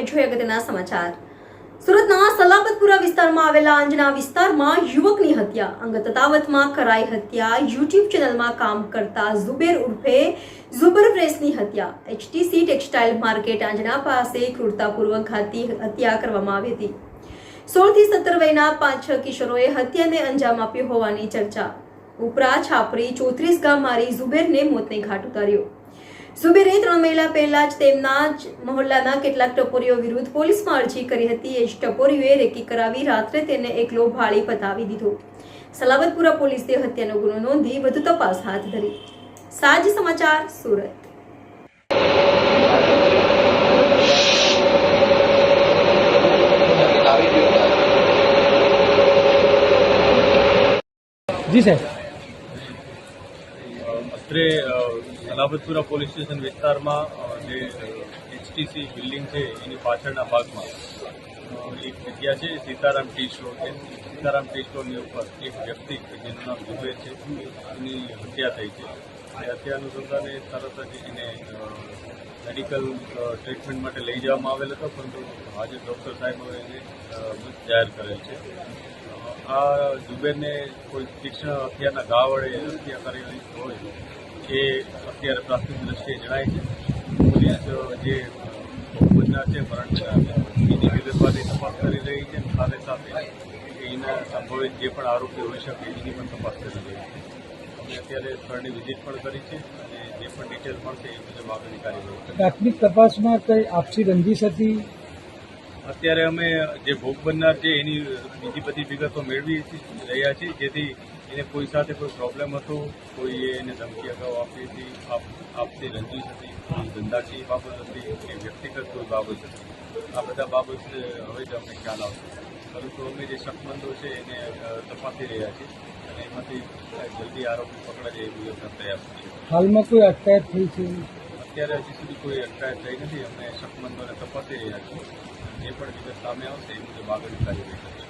જોઈએ અગત્યના સમાચાર. સુરતના સલાબતપુરા વિસ્તારમાં આવેલા અંજના વિસ્તારમાં યુવકની હત્યા. અંગત તતાવતમાં કરાઈ હત્યા. યુટ્યુબ ચેનલમાં કામ કરતા ઝુબેર ઉર્ફે ઝુબર પ્રેસની હત્યા. એચટીસી ટેક્સટાઇલ માર્કેટ અંજના પાસે ક્રૂરતાપૂર્વક હત્યા કરવામાં આવી હતી. સોળથી સત્તર વયના પાંચ છ કિશોરોએ હત્યાને અંજામ આપ્યો હોવાની ચર્ચા. ઉપરા છાપરી ચોત્રીસ ગામ મારી ઝુબેરને મોતને ઘાટ ઉતાર્યો. ઝુબેરે ત્રણ મહિના પહેલા જ તેમના જ મહોલ્લાના કેટલાક ટપોરીઓ વિરુદ્ધ પોલીસમાં અરજી કરી હતી. એ જ ટપોરીઓએ રેકી કરાવી રાત્રે તેને એકલો ભાળી પતાવી દીધો. સલાવતપુરા પોલીસે હત્યાનો ગુનો નોંધી વધુ તપાસ હાથ ધરી. સાજ સમાચાર સુરત. જી સાહેબ. અત્રે અ, પોલીસ સ્ટેશન વિસ્તારમાં જે એચટીસી બિલ્ડિંગ છે એની પાછળના ભાગમાં એક જગ્યા છે સીતારામ ટી સ્ટોર છે. સીતારામ ટી સ્ટોરની ઉપર એક વ્યક્તિ જેનું નામ ઝુબેર છે એની હત્યા થઈ છે. એ હત્યા અનુસંધાને તરત જ એને મેડિકલ ટ્રીટમેન્ટ માટે લઈ જવામાં આવેલ હતો પરંતુ આજે ડૉક્ટર સાહેબોએ એને મૃત જાહેર કરેલ છે. આ જુબેરને કોઈ તીક્ષ્ણ હથિયારના ઘા વડે હત્યા કરેલી એ અત્યારે પ્રાથમિક દ્રષ્ટિએ જણાય છે પોલીસ જે ભોગબનના છે મરણના એની વિગતવારની તપાસ કરી રહી છે સાથે સાથે એના સંભવિત જે પણ આરોપી હોઈ શકે એની પણ તપાસ કરી રહી છે. અમે અત્યારે સ્થળની વિઝિટ પણ કરી છે અને જે પણ ડિટેલ મળશે એ મુજબ આગળની કાર્યવાહી છે પ્રાથમિક તપાસમાં કઈ આપસી રંજીશ હતી? અત્યારે અમે જે ભોગ બનનાર છે એની બીજી બધી વિગતો મેળવી રહ્યા છીએ જેથી એને કોઈ સાથે કોઈ પ્રોબ્લેમ હતો? કોઈએ એને ધમકી અગાઉ આપી હતી? આપ આપતી રંજીશ હતી? કોઈ ધંધાકીય બાબત હતી? કે વ્યક્તિગત કોઈ બાબત હતી? આ બધા બાબત હવે જ અમને ખ્યાલ આવશે. પરંતુ અમે જે શકમંદો છે એને તપાસી રહ્યા છીએ અને એમાંથી જલ્દી આરોપી પકડાય એ મુજબના પ્રયાસ છીએ. હાલમાં કોઈ અટકાયત થઈ છે? અત્યારે હજી સુધી કોઈ અટકાયત થઈ નથી. અમે શકમંદોને તપાસી રહ્યા છીએ. જે પણ વિગત સામે આવશે એ મુજબ આગળની કાર્યવાહી કરીશું.